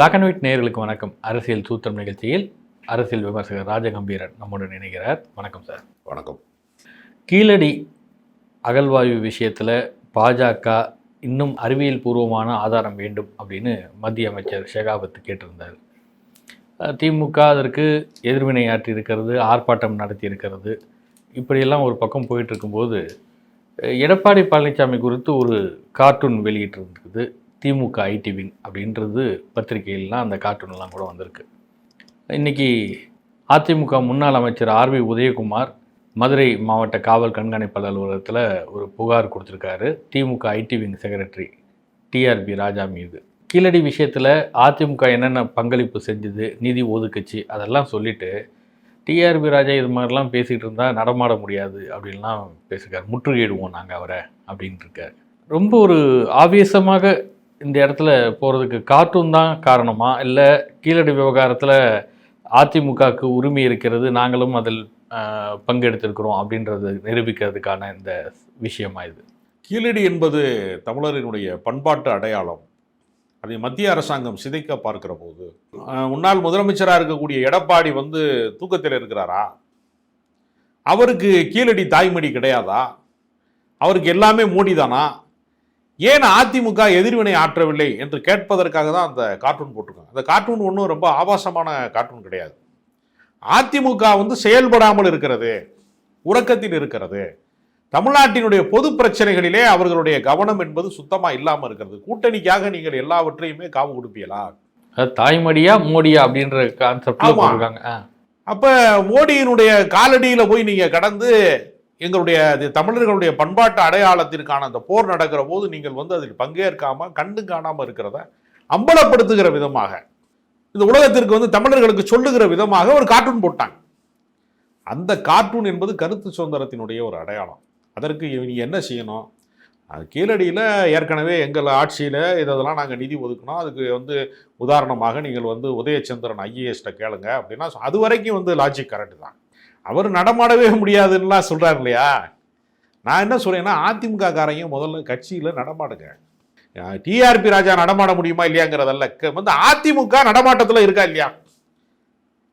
Black and white நேயர்களுக்கு வணக்கம். அரசியல் சூத்திரம் நிகழ்ச்சியில் அரசியல் விமர்சகர் ராஜகம்பீரன் நம்முடன் இணைகிறார். வணக்கம் சார். வணக்கம். கீழடி அகழ்வாயு விஷயத்தில் பாஜக இன்னும் அறிவியல் பூர்வமான ஆதாரம் வேண்டும் அப்படின்னு மத்திய அமைச்சர் ஷெகாவத் கேட்டிருந்தார். திமுக அதற்கு எதிர்வினை ஆற்றி இருக்கிறது ஆர்ப்பாட்டம் நடத்தி இருக்கிறது. இப்படியெல்லாம் ஒரு பக்கம் போயிட்டு இருக்கும்போது எடப்பாடி பழனிசாமி குறித்து ஒரு கார்ட்டூன் வெளியிட்டிருந்தது. திமுக ஐடி விங் அப்படின்றது பத்திரிகையிலாம் அந்த கார்ட்டூன்லாம் கூட வந்திருக்கு. இன்றைக்கி அதிமுக முன்னாள் அமைச்சர் ஆர்வி உதயகுமார் மதுரை மாவட்ட காவல் கண்காணிப்பாளர் அலுவலகத்தில் ஒரு புகார் கொடுத்துருக்காரு. திமுக IT wing secretary TRB Raja மீது. கீழடி விஷயத்தில் அதிமுக என்னென்ன பங்களிப்பு செஞ்சது நிதி ஒதுக்குச்சு அதெல்லாம் சொல்லிட்டு டிஆர்பி ராஜா இது மாதிரிலாம் பேசிகிட்டு இருந்தால் நடமாட முடியாது அப்படின்லாம் பேசுகிறார் முற்றுகையிடுவோம் நாங்கள் அவரை அப்படின்ட்டு ரொம்ப ஒரு ஆவேசமாக இந்த இடத்துல போகிறதுக்கு கார்ட்டூன் தான் காரணமா? இல்லை கீழடி விவகாரத்தில் அதிமுகவுக்கு உரிமை இருக்கிறது நாங்களும் அதில் பங்கெடுத்திருக்கிறோம் அப்படின்றது நிரூபிக்கிறதுக்கான இந்த விஷயமா இது? கீழடி என்பது தமிழரினுடைய பண்பாட்டு அடையாளம். அதை மத்திய அரசாங்கம் சிதைக்க பார்க்கிற போது முன்னாள் முதலமைச்சராக இருக்கக்கூடிய எடப்பாடி வந்து தூக்கத்தில் இருக்கிறாரா? அவருக்கு கீழடி தாய்மடி கிடையாதா? அவருக்கு எல்லாமே மோடிதானா? ஏன் அதிமுக எதிர்வினை ஆற்றவில்லை என்று கேட்பதற்காக தான் அந்த கார்ட்டூன் போட்டிருக்காங்க. அந்த கார்ட்டூன் ஒன்றும் ரொம்ப ஆபாசமான கார்ட்டூன் கிடையாது. அதிமுக வந்து செயல்படாமல் இருக்கிறது உறக்கத்தில் இருக்கிறது தமிழ்நாட்டினுடைய பொது பிரச்சனைகளிலே அவர்களுடைய கவனம் என்பது சுத்தமா இல்லாம இருக்கிறது. கூட்டணிக்காக நீங்கள் எல்லாவற்றையுமே காவு கொடுப்பீங்களா தாய்மடியா மோடியா அப்படின்ற. போட்டிருக்காங்க. ஆ. அப்ப மோடியினுடைய காலடியில போய் நீங்க கடந்து எங்களுடைய அது தமிழர்களுடைய பண்பாட்டு அடையாளத்திற்கான அந்த போர் நடக்கிற போது நீங்கள் வந்து அதில் பங்கேற்காம கண்டு காணாமல் இருக்கிறத அம்பலப்படுத்துகிற விதமாக இந்த உலகத்திற்கு வந்து தமிழர்களுக்கு சொல்லுகிற விதமாக ஒரு கார்ட்டூன் போட்டாங்க. அந்த கார்ட்டூன் என்பது கருத்து சுதந்திரத்தினுடைய ஒரு அடையாளம். அதற்கு நீங்கள் என்ன செய்யணும்? அது கீழடியில் ஏற்கனவே எங்கள் ஆட்சியில் இதெல்லாம் நாங்கள் நிதி ஒதுக்கணும். அதுக்கு வந்து உதாரணமாக நீங்கள் வந்து உதயச்சந்திரன் ஐஏஎஸ்ட்டை கேளுங்க அப்படின்னா அது வரைக்கும் வந்து லாஜிக் கரெக்டு தான். அவர் நடமாடவே முடியாதுன்னுலாம் சொல்கிறார் இல்லையா நான் என்ன சொல்கிறேன்னா அதிமுக காரையும் முதல்ல கட்சியில் நடமாடுங்க. டிஆர்பி ராஜா நடமாட முடியுமா இல்லையாங்கிறதல்ல. க- வந்து அதிமுக நடமாட்டத்தில் இருக்கா இல்லையா?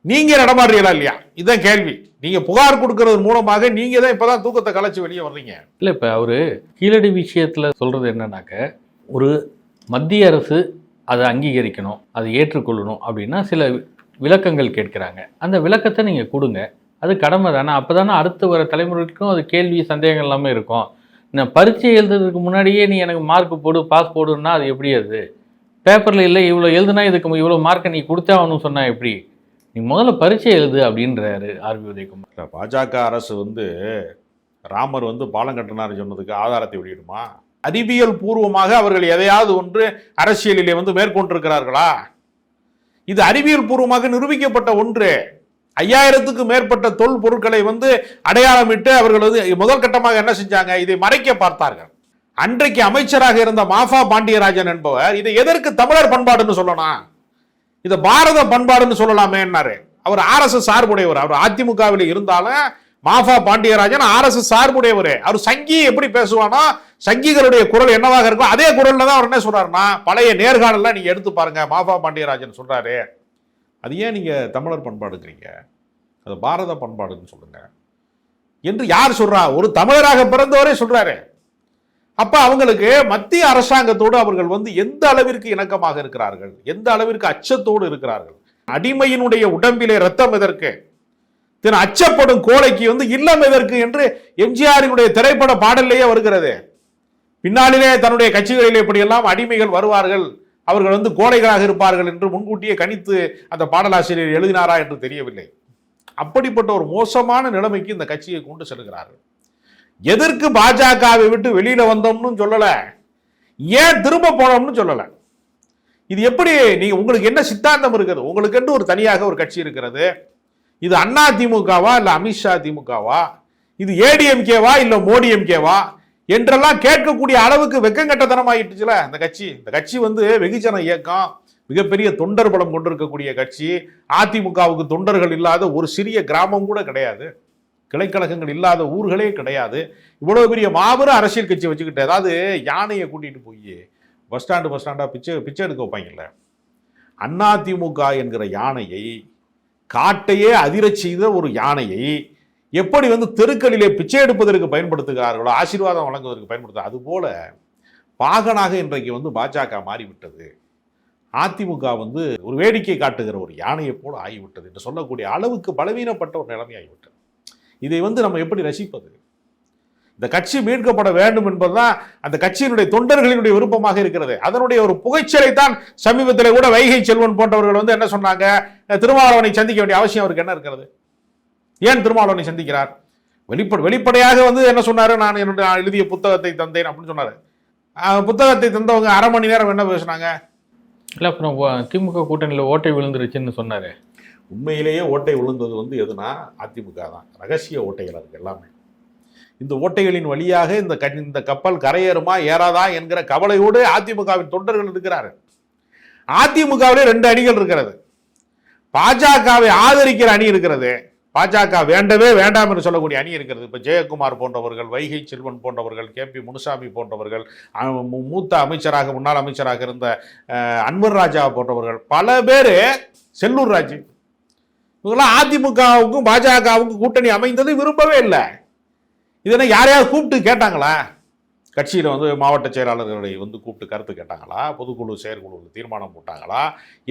நீங்கள் நடமாடுறீங்களா இல்லையா? இதுதான் கேள்வி. நீங்கள் புகார் கொடுக்கறது மூலமாக நீங்கள் தான் இப்போ தான் தூக்கத்தை கலைச்சி வெளியே வர்றீங்க. இல்லை இப்போ அவர் கீழடி விஷயத்தில் சொல்கிறது என்னன்னாக்க ஒரு மத்திய அரசு அதை அங்கீகரிக்கணும் அதை ஏற்றுக்கொள்ளணும் அப்படின்னா சில விளக்கங்கள் கேட்குறாங்க. அந்த விளக்கத்தை நீங்கள் கொடுங்க. அது கடமை தானே. அப்போ தானே அடுத்து வர தலைமுறைக்கும் அது கேள்வி சந்தேகம் எல்லாமே இருக்கும். நான் பரீட்சை எழுதுறதுக்கு முன்னாடியே நீ எனக்கு மார்க் போடு பாஸ் போடுன்னா அது எப்படி அது? பேப்பரில் இல்லை இவ்வளோ எழுதுனா இதுக்கு இவ்வளோ மார்க்கை நீ கொடுத்தே ஆகணும்னு எப்படி? நீ முதல்ல பரீட்சை எழுது அப்படின்றாரு ஆர்பி உதயகுமார். இல்ல, பாஜக அரசு வந்து ராமர் வந்து பாலம் கட்டினார் சொன்னதுக்கு ஆதாரத்தை வெளியிடுமா? அறிவியல் பூர்வமாக அவர்கள் எதையாவது ஒன்று அரசியலிலே வந்து மேற்கொண்டிருக்கிறார்களா? இது அறிவியல் பூர்வமாக நிரூபிக்கப்பட்ட ஒன்று. ஐயாயிரத்துக்கு மேற்பட்ட தொல் பொருட்களை வந்து அடையாளமிட்டு அவர்கள் வந்து முதல் கட்டமாக என்ன செஞ்சாங்க? இதை மறைக்க பார்த்தார்கள். அன்றைக்கு அமைச்சராக இருந்த மாஃபா பாண்டியராஜன் என்பவர் இதை எதற்கு தமிழர் பண்பாடுன்னு சொல்லணும்? இதை பாரத பண்பாடுன்னு சொல்லலாமே என்னாரு. அவர் ஆர்எஸ்எஸ் சார்புடையவர். அவர் அதிமுகவில் இருந்தாலும் மாஃபா பாண்டியராஜன் ஆர்எஸ்எஸ் சார்புடையவர். அவர் சங்கி எப்படி பேசுவானோ சங்கிகளுடைய குரல் என்னவாக இருக்கும் அதே குரல்ல தான் அவர் என்ன சொல்றாருன்னா பழைய நேர்காணல்லாம் நீங்க எடுத்து பாருங்க மாஃபா பாண்டியராஜன் சொல்றாரு. அது ஏன் நீங்கள் தமிழர் பண்பாடுங்கிறீங்க? அது பாரத பண்பாடுன்னு சொல்லுங்க. என்று யார் சொல்கிறா ஒரு தமிழராக பிறந்தவரே சொல்கிறாரு அப்போ அவங்களுக்கு மத்திய அரசாங்கத்தோடு அவர்கள் வந்து எந்த அளவிற்கு இணக்கமாக இருக்கிறார்கள்? எந்த அளவிற்கு அச்சத்தோடு இருக்கிறார்கள்? அடிமையினுடைய உடம்பிலே ரத்தம் எதற்கு? தின அச்சப்படும் கோழைக்கு வந்து இல்லம் எதற்கு என்று எம்ஜிஆரினுடைய திரைப்பட பாடல்லையே வருகிறது. பின்னாளிலே தன்னுடைய கட்சிகளிலே இப்படியெல்லாம் அடிமைகள் வருவார்கள். அவர்கள் வந்து கோழைகளாக இருப்பார்கள் என்று முன்கூட்டியே கணித்து அந்த பாடலாசிரியர் எழுதினாரா என்று தெரியவில்லை. அப்படிப்பட்ட ஒரு மோசமான நிலைமைக்கு இந்த கட்சியை கொண்டு செல்கிறார்கள். எதற்கு பாஜகவை விட்டு வெளியில வந்தோம்னு சொல்லலை. ஏன் திரும்ப போனோம்னு சொல்லலை. இது எப்படி நீங்க உங்களுக்கு என்ன சித்தாந்தம் இருக்குது? உங்களுக்கு ஒரு தனியாக ஒரு கட்சி இருக்கிறது. இது அண்ணா திமுகவா இல்லை அமித்ஷா திமுகவா? இது ஏடிஎம்கேவா இல்லை மோடி எம்கேவா என்றெல்லாம் கேட்கக்கூடிய அளவுக்கு வெக்கங்கட்டத்தனமாயிட்டுச்சுல இந்த கட்சி. இந்த கட்சி வந்து வெகுஜன இயக்கம் மிகப்பெரிய தொண்டர் பலம் கொண்டிருக்கக்கூடிய கட்சி. அதிமுகவுக்கு தொண்டர்கள் இல்லாத ஒரு சிறிய கிராமம் கூட கிடையாது. கிளைக்கழகங்கள் இல்லாத ஊர்களே கிடையாது. இவ்வளோ பெரிய மாபெரும் அரசியல் கட்சி வச்சுக்கிட்டு அதாவது யானையை கூட்டிகிட்டு போய் பஸ் ஸ்டாண்டு பஸ் ஸ்டாண்டாக பிச்சை பிச்சை எடுக்க வைப்பாங்கல்ல. அதிமுக என்கிற யானையை காட்டையே அதிரச் செய்த ஒரு யானையை எப்படி வந்து தெருக்களிலே பிச்சை எடுப்பதற்கு பயன்படுத்துகிறார்களோ ஆசீர்வாதம் வழங்குவதற்கு பயன்படுத்த அதுபோல பாகனாக இன்றைக்கு வந்து பாஜக மாறிவிட்டது. அதிமுக வந்து ஒரு வேடிக்கை காட்டுகிற ஒரு யானையை போல ஆகிவிட்டது என்று சொல்லக்கூடிய அளவுக்கு பலவீனப்பட்ட ஒரு நிலைமை ஆகிவிட்டது இதை வந்து நம்ம எப்படி ரசிப்பது? இந்த கட்சி மீட்கப்பட வேண்டும் என்பதுதான் அந்த கட்சியினுடைய தொண்டர்களினுடைய விருப்பமாக இருக்கிறது. அதனுடைய ஒரு புகைச்சலை தான் சமீபத்தில் கூட வைகை செல்வன் போன்றவர்கள் வந்து என்ன சொன்னாங்க? திருமாவளவனை சந்திக்க வேண்டிய அவசியம் அவருக்கு என்ன இருக்கிறது? ஏன் திருமாவளவனை சந்திக்கிறார்? வெளிப்பட வெளிப்படையாக வந்து என்ன சொன்னாரு? நான் என்னுடைய நான் எழுதிய புத்தகத்தை தந்தேன் அப்படின்னு சொன்னாரு. புத்தகத்தை தந்தவங்க அரை மணி நேரம் என்ன பேசுனாங்க? இல்லை அப்புறம் திமுக கூட்டணியில் ஓட்டை விழுந்துருச்சுன்னு சொன்னாரு. உண்மையிலேயே ஓட்டை விழுந்தது வந்து எதுனா அதிமுக தான். ரகசிய ஓட்டைகள் இருக்கு எல்லாமே. இந்த ஓட்டைகளின் வழியாக இந்த க இந்த கப்பல் கரையேறுமா ஏறாதா என்கிற கவலையோடு அதிமுகவின் தொண்டர்கள் இருக்கிறார்கள். அதிமுகவிலே ரெண்டு அணிகள் இருக்கிறது. பாஜகவை ஆதரிக்கிற அணி இருக்கிறது. பாஜக வேண்டவே வேண்டாம் என்று சொல்லக்கூடிய அணி இருக்கிறது. இப்போ ஜெயக்குமார் போன்றவர்கள் வைகை செல்வன் போன்றவர்கள் கே பி முனுசாமி போன்றவர்கள் மூத்த அமைச்சராக முன்னாள் அமைச்சராக இருந்த அன்பர் அன்வர் ராஜா போன்றவர்கள் பல பேர் செல்லூர் ராஜு. இவங்கெல்லாம் அதிமுகவுக்கும் பாஜகவுக்கும் கூட்டணி அமைந்தது விரும்பவே இல்லை. இதனை யாரையாவது கூப்பிட்டு கேட்டாங்களா? கட்சியில் வந்து மாவட்ட செயலாளர்களை வந்து கூப்பிட்டு கருத்து கேட்டாங்களா? பொதுக்குழு செயற்குழு தீர்மானம் போட்டாங்களா?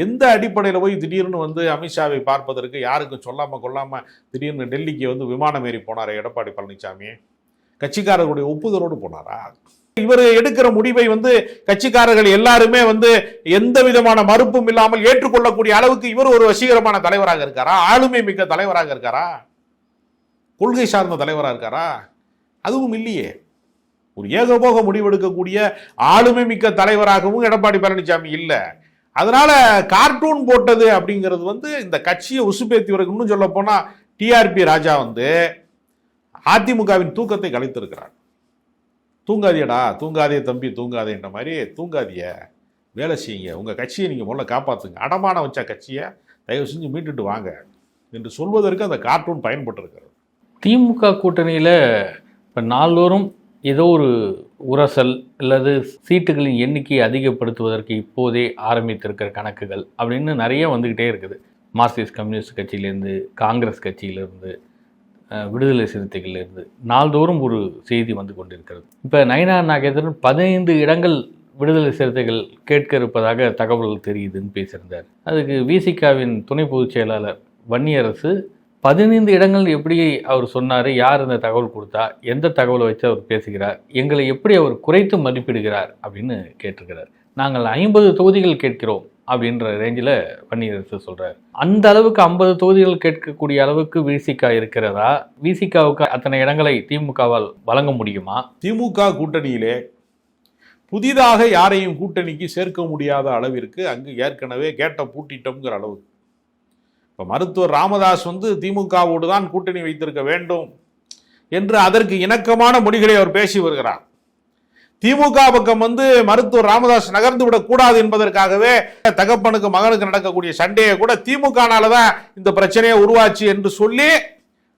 எந்த அடிப்படையில் போய் திடீர்னு வந்து அமித்ஷாவை பார்ப்பதற்கு யாருக்கும் சொல்லாமல் கொள்ளாமல் திடீர்னு டெல்லிக்கு வந்து விமானம் ஏறி போனார் எடப்பாடி பழனிசாமி கட்சிக்காரர்களுடைய ஒப்புதலோடு போனாரா? இவர் எடுக்கிற முடிவை வந்து கட்சிக்காரர்கள் எல்லாருமே வந்து எந்த விதமான மறுப்பும் இல்லாமல் ஏற்றுக்கொள்ளக்கூடிய அளவுக்கு இவர் ஒரு வசீகரமான தலைவராக இருக்காரா? ஆளுமை மிக்க தலைவராக இருக்காரா? கொள்கை சார்ந்த தலைவராக இருக்காரா? அதுவும் இல்லையே. ஒரு ஏகபோக முடிவெடுக்கக்கூடிய ஆளுமை மிக்க தலைவராகவும் எடப்பாடி பழனிசாமி இல்லை. அதனால கார்ட்டூன் போட்டது அப்படிங்கிறது வந்து இந்த கட்சியை உசுப்பேத்தி வரைக்கும் இன்னும் சொல்ல போனால் டிஆர்பி ராஜா வந்து அதிமுகவின் தூக்கத்தை கலைத்திருக்கிறார். தூங்காதியடா தூங்காதே தம்பி தூங்காதேன்ற மாதிரி தூங்காதிய வேலை செய்யுங்க உங்கள் கட்சியை நீங்கள் முதல்ல காப்பாற்றுங்க அடமானம் வச்ச கட்சியை தயவு செஞ்சு மீட்டுட்டு வாங்க என்று சொல்வதற்கு அந்த கார்ட்டூன் பயன்பட்டிருக்கிறது. திமுக கூட்டணியில் இப்போ நாள்தோறும் ஏதோ ஒரு உரசல் அல்லது சீட்டுகளின் எண்ணிக்கையை அதிகப்படுத்துவதற்கு இப்போதே ஆரம்பித்திருக்கிற கணக்குகள் அப்படின்னு நிறைய வந்துக்கிட்டே இருக்குது. மார்க்சிஸ்ட் கம்யூனிஸ்ட் கட்சியிலேருந்து காங்கிரஸ் கட்சியிலேருந்து விடுதலை சிறுத்தைகள்லேருந்து நாள்தோறும் ஒரு செய்தி வந்து கொண்டிருக்கிறது. இப்போ நயனா நாகேந்திரன் பதினைந்து இடங்கள் விடுதலை சிறுத்தைகள் கேட்க இருப்பதாக தகவல் தெரியுதுன்னு பேசியிருந்தார். அதுக்கு விசிகாவின் துணை பொதுச் செயலாளர் வன்னியரசு பதினைந்து இடங்கள் எப்படி அவர் சொன்னார் யார் இந்த தகவல் கொடுத்தா எந்த தகவலை வச்சு அவர் பேசுகிறார் எங்களை எப்படி அவர் குறைத்து மதிப்பிடுகிறார் அப்படின்னு கேட்டிருக்கிறார். நாங்கள் ஐம்பது தொகுதிகள் கேட்கிறோம் அப்படின்ற ரேஞ்சில் வன்னியரசு சொல்கிறார் அந்த அளவுக்கு ஐம்பது தொகுதிகள் கேட்கக்கூடிய அளவுக்கு விசிகா இருக்கிறதா? விசிகாவுக்கு அத்தனை இடங்களை திமுகவால் வழங்க முடியுமா? திமுக கூட்டணியிலே புதிதாக யாரையும் கூட்டணிக்கு சேர்க்க முடியாத அளவிற்கு அங்கு ஏற்கனவே கேட்ட பூட்டிட்டோம்ங்கிற அளவு இப்போ மருத்துவர் ராமதாஸ் வந்து திமுகவோடு தான் கூட்டணி வைத்திருக்க வேண்டும் என்று அதற்கு இணக்கமான மொழிகளை அவர் பேசி வருகிறார். திமுக பக்கம் வந்து மருத்துவர் ராமதாஸ் நகர்ந்து விடக்கூடாது என்பதற்காகவே தகப்பனுக்கு மகனுக்கு நடக்கக்கூடிய சண்டையை கூட திமுகனால தான் இந்த பிரச்சனையை உருவாச்சு என்று சொல்லி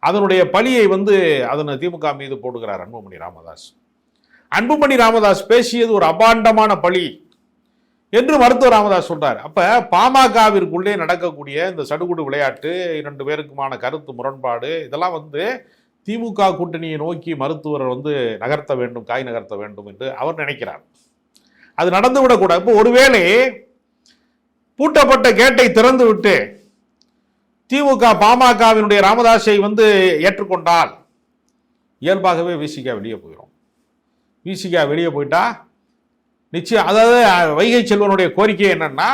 அதனுடைய பழியை வந்து அதனை திமுக மீது போடுகிறார் அன்புமணி ராமதாஸ். அன்புமணி ராமதாஸ் பேசியது ஒரு அபாண்டமான பழி. என்று மருத்துவர் ராமதாஸ் சொல்றார். அப்ப பாமகவிற்குள்ளே நடக்கக்கூடிய இந்த சடுகுடு விளையாட்டு இரண்டு பேருக்குமான கருத்து முரண்பாடு இதெல்லாம் வந்து திமுக கூட்டணியை நோக்கி மருத்துவர் வந்து நகர்த்த வேண்டும் காய் நகர்த்த வேண்டும் என்று அவர் நினைக்கிறார். அது நடந்து விடக்கூடாது இப்போ ஒருவேளை பூட்டப்பட்ட கேட்டை திறந்து விட்டு திமுக பாமகவினுடைய ராமதாஸை வந்து ஏற்றுக்கொண்டால் இயல்பாகவே விசிகா வெளியே போயிடும் விசிகா வெளியே போயிட்டா நிச்சயம் அதாவது வைகை செல்வனுடைய கோரிக்கை என்னன்னா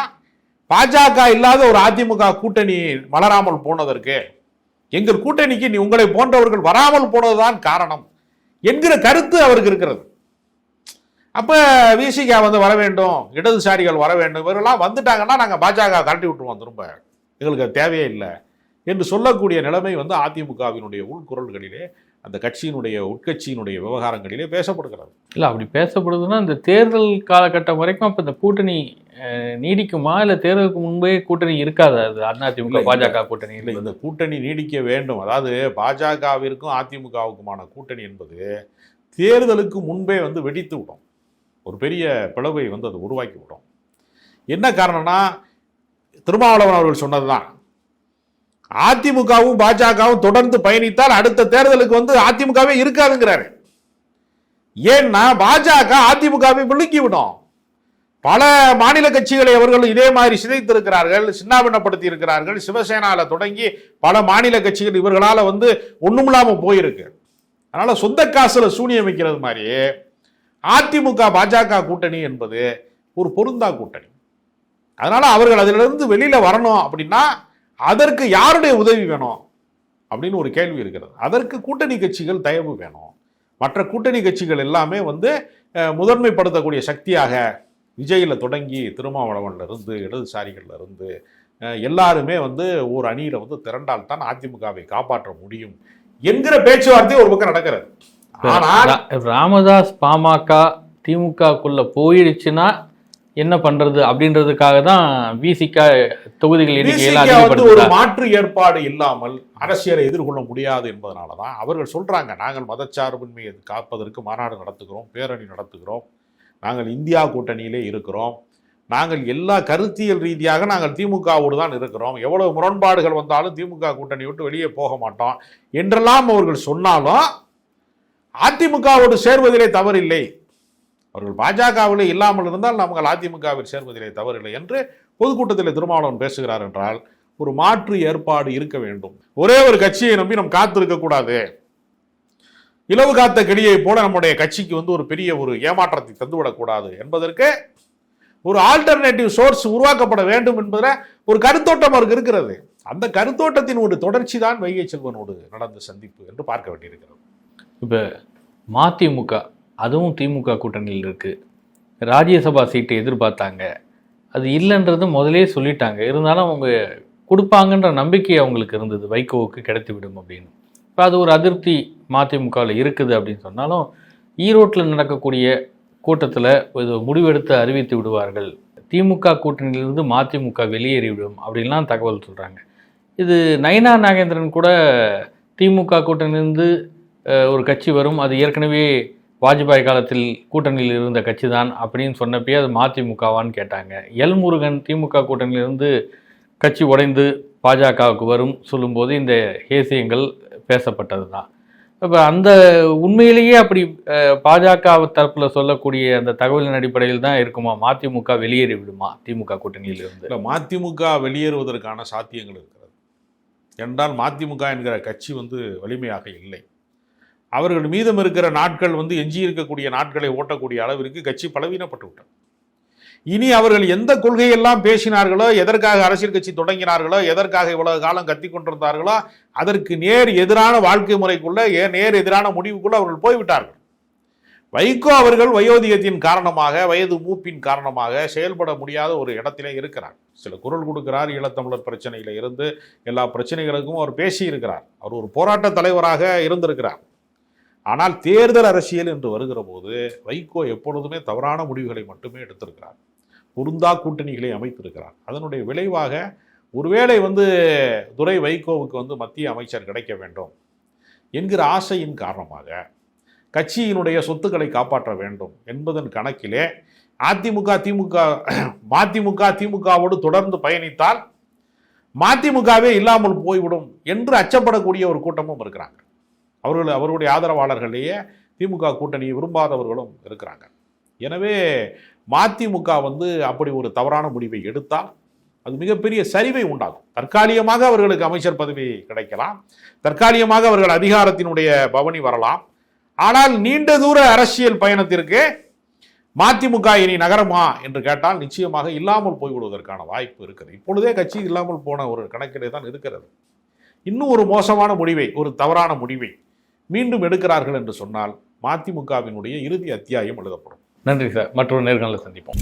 பாஜக இல்லாத ஒரு அதிமுக கூட்டணி வளராமல் போனதற்கு எங்கள் கூட்டணிக்கு நீ உங்களை போன்றவர்கள் வராமல் போனதுதான் காரணம் என்கிற கருத்து அவருக்கு இருக்கிறது. அப்ப விசிகா வந்து வர வேண்டும் இடதுசாரிகள் வர வேண்டும் இவரெல்லாம் வந்துட்டாங்கன்னா நாங்கள் பாஜக கரட்டி விட்டுருவோம் திரும்ப. எங்களுக்கு அது தேவையே இல்லை என்று சொல்லக்கூடிய நிலைமை வந்து அதிமுகவினுடைய உள்குரல்களிலே அந்த கட்சியினுடைய உட்கட்சியினுடைய விவகாரங்களிலே பேசப்படுகிறது. இல்லை அப்படி பேசப்படுதுன்னா இந்த தேர்தல் காலகட்டம் வரைக்கும் அப்போ இந்த கூட்டணி நீடிக்குமா? இல்லை தேர்தலுக்கு முன்பே கூட்டணி இருக்காது? அது அதிமுக பாஜக கூட்டணி இல்லை இந்த கூட்டணி நீடிக்க வேண்டும். அதாவது பாஜகவிற்கும் அதிமுகவுக்குமான கூட்டணி என்பது தேர்தலுக்கு முன்பே வந்து வெடித்து விடும். ஒரு பெரிய பிளவை வந்து அது உருவாக்கி விடும். என்ன காரணம்னா திருமாவளவன் அவர்கள் சொன்னதுதான். அதிமுகவும் பாஜகவும் தொடர்ந்து பயணித்தால் அடுத்த தேர்தலுக்கு வந்து அதிமுகவே இருக்காதுங்கிறாரு. ஏன்னா பாஜக அதிமுகவை விழுங்கி விடும். பல மாநில கட்சிகளை அவர்கள் இதே மாதிரி சிதைத்திருக்கிறார்கள் சின்னாபின்னப்படுத்தி இருக்கிறார்கள். சிவசேனாவில் தொடங்கி பல மாநில கட்சிகள் இவர்களால் வந்து ஒண்ணுமில்லாம போயிருக்கு. அதனால் சொந்த காசில் சூனியம் வைக்கிறது மாதிரி அதிமுக பாஜக கூட்டணி என்பது ஒரு பொருந்தா கூட்டணி. அதனால் அவர்கள் அதிலிருந்து வெளியில் வரணும் அப்படின்னா அதற்கு யாருடைய உதவி வேணும்? அப்படின்னு ஒரு கேள்வி இருக்கிறது. அதற்கு கூட்டணி கட்சிகள் தயவு வேணும். மற்ற கூட்டணி கட்சிகள் எல்லாமே வந்து முதன்மைப்படுத்தக்கூடிய சக்தியாக விஜயில தொடங்கி திருமாவளவன்ல இருந்து இடதுசாரிகள்ல இருந்து அஹ், எல்லாருமே வந்து ஒரு அணியில வந்து திரண்டால் தான் அதிமுகவை காப்பாற்ற முடியும் என்கிற பேச்சுவார்த்தை ஒரு பக்கம் நடக்கிறது. ஆனால் ராமதாஸ் பாமக திமுகக்குள்ள போயிடுச்சுன்னா என்ன பண்றது அப்படின்றதுக்காக தான் விசிக தொகுதிகள் எண்ணிக்கையில வந்து ஒரு மாற்று ஏற்பாடு இல்லாமல் அரசியலை எதிர்கொள்ள முடியாது என்பதனால தான் அவர்கள் சொல்றாங்க நாங்கள் மதச்சார்பின்மையை காப்பதற்கு மாநாடு நடத்துகிறோம் பேரணி நடத்துகிறோம் நாங்கள் இந்தியா கூட்டணியிலே இருக்கிறோம் நாங்கள் எல்லா கருத்தியல் ரீதியாக நாங்கள் திமுகவோடு தான் இருக்கிறோம் எவ்வளவு முரண்பாடுகள் வந்தாலும் திமுக கூட்டணி விட்டு வெளியே போக மாட்டோம் என்றெல்லாம் அவர்கள் சொன்னாலும் அதிமுகவோடு சேர்வதிலே தவறில்லை. அவர்கள் பாஜகவில் இல்லாமல் இருந்தால் நாங்கள் அதிமுகவில் சேர்வதிலே தவறில்லை என்று பொதுக்கூட்டத்தில் திருமாவளவன் பேசுகிறார் என்றால் ஒரு மாற்று ஏற்பாடு இருக்க வேண்டும். ஒரே ஒரு கட்சியை நம்பி நம் காத்திருக்க கூடாது. இலவு காத்த கிளியை போல நம்முடைய கட்சிக்கு வந்து ஒரு பெரிய ஒரு ஏமாற்றத்தை தந்துவிடக்கூடாது என்பதற்கு ஒரு ஆல்டர்னேட்டிவ் சோர்ஸ் உருவாக்கப்பட வேண்டும் என்பதில் ஒரு கருத்தோட்டம் அவருக்கு இருக்கிறது. அந்த கருத்தோட்டத்தின் ஒரு தொடர்ச்சி தான் வைகை செல்வனோடு நடந்த சந்திப்பு என்று பார்க்க வேண்டியிருக்கிறது. இப்போ மதிமுக அதுவும் திமுக கூட்டணியில் இருக்குது ராஜ்யசபா சீட்டை எதிர்பார்த்தாங்க. அது இல்லைன்றது முதலே சொல்லிட்டாங்க. இருந்தாலும் அவங்க கொடுப்பாங்கன்ற நம்பிக்கை அவங்களுக்கு இருந்தது. வைகோவுக்கு கிடைத்து விடும் அப்படின்னு. இப்போ அது ஒரு அதிருப்தி மதிமுகவில் இருக்குது அப்படின்னு சொன்னாலும் ஈரோட்டில் நடக்கக்கூடிய கூட்டத்தில் இது முடிவெடுத்து அறிவித்து விடுவார்கள். திமுக கூட்டணியிலிருந்து மதிமுக வெளியேறிவிடும் அப்படின்லாம் தகவல் சொல்கிறாங்க இது நயனா நாகேந்திரன் கூட திமுக கூட்டணியிலிருந்து ஒரு கட்சி வரும். அது ஏற்கனவே வாஜ்பாய் காலத்தில் கூட்டணியில் இருந்த கட்சி தான் அப்படின்னு சொன்னப்பயே அது மதிமுகவான்னு கேட்டாங்க. எல் முருகன் திமுக கூட்டணியிலிருந்து கட்சி உடைந்து பாஜகவுக்கு வரும் சொல்லும்போது இந்த ஹேசியங்கள் பேசப்பட்டது தான் இப்போ அந்த உண்மையிலேயே அப்படி பாஜக தரப்பில் சொல்லக்கூடிய அந்த தகவலின் அடிப்படையில் தான் இருக்குமா? மதிமுக வெளியேறி விடுமா திமுக கூட்டணியில் இருந்து இல்லை மதிமுக வெளியேறுவதற்கான சாத்தியங்கள் இருக்கிறது. என்றால் மதிமுக என்கிற கட்சி வந்து வலிமையாக இல்லை. அவர்கள் மீதம் இருக்கிற நாட்கள் வந்து எஞ்சி இருக்கக்கூடிய நாட்களை ஓட்டக்கூடிய அளவிற்கு கட்சி பலவீனப்பட்டு விட்டது. இனி அவர்கள் எந்த கொள்கையெல்லாம் பேசினார்களோ எதற்காக அரசியல் கட்சி தொடங்கினார்களோ எதற்காக இவ்வளவு காலம் கத்தி கொண்டிருந்தார்களோ அதற்கு நேர் எதிரான வாழ்க்கை முறைக்குள்ளே ஏ- நேர் எதிரான முடிவுக்குள்ள அவர்கள் போய்விட்டார்கள். வைகோ அவர்கள் வயோதிகத்தின் காரணமாக வயது மூப்பின் காரணமாக செயல்பட முடியாத ஒரு இடத்திலே இருக்கிறார். சில குரல் கொடுக்கிறார் ஈழத்தமிழர் பிரச்சனையில் இருந்து எல்லா பிரச்சனைகளுக்கும் அவர் பேசி இருக்கிறார் அவர் ஒரு போராட்ட தலைவராக இருந்திருக்கிறார். ஆனால் தேர்தல் அரசியல் என்று வருகிற போது வைகோ எப்பொழுதுமே தவறான முடிவுகளை மட்டுமே எடுத்திருக்கிறார். பொருந்தா கூட்டணிகளை அமைத்திருக்கிறார். அதனுடைய விளைவாக ஒருவேளை வந்து துரை வைகோவுக்கு வந்து மத்திய அமைச்சர் கிடைக்க வேண்டும் என்கிற ஆசையின் காரணமாக கட்சியினுடைய சொத்துக்களை காப்பாற்ற வேண்டும் என்பதன் கணக்கிலே அதிமுக திமுக மதிமுக திமுகவோடு தொடர்ந்து பயணித்தால் மதிமுகவே இல்லாமல் போய்விடும் என்று அச்சப்படக்கூடிய ஒரு கூட்டமும் இருக்கிறாங்க. அவர்கள் அவருடைய ஆதரவாளர்களையே திமுக கூட்டணியை விரும்பாதவர்களும் இருக்கிறாங்க. எனவே மதிமுக வந்து அப்படி ஒரு தவறான முடிவை எடுத்தால் அது மிகப்பெரிய சரிவை உண்டாகும் தற்காலிகமாக அவர்களுக்கு அமைச்சர் பதவி கிடைக்கலாம். தற்காலிகமாக அவர்கள் அதிகாரத்தினுடைய பவனி வரலாம். ஆனால் நீண்ட தூர அரசியல் பயணத்திற்கு மதிமுக இனி நகரமா என்று கேட்டால் நிச்சயமாக இல்லாமல் போய்விடுவதற்கான வாய்ப்பு இருக்குது. இப்பொழுதே கட்சி இல்லாமல் போன ஒரு கணக்கிலே தான் இருக்கிறது. இன்னும் ஒரு மோசமான முடிவை ஒரு தவறான முடிவை மீண்டும் எடுக்கிறார்கள் என்று சொன்னால் மதிமுகவினுடைய இறுதி அத்தியாயம் எழுதப்படும். நன்றி சார். மற்றொரு நேர்காணலில் சந்திப்போம்.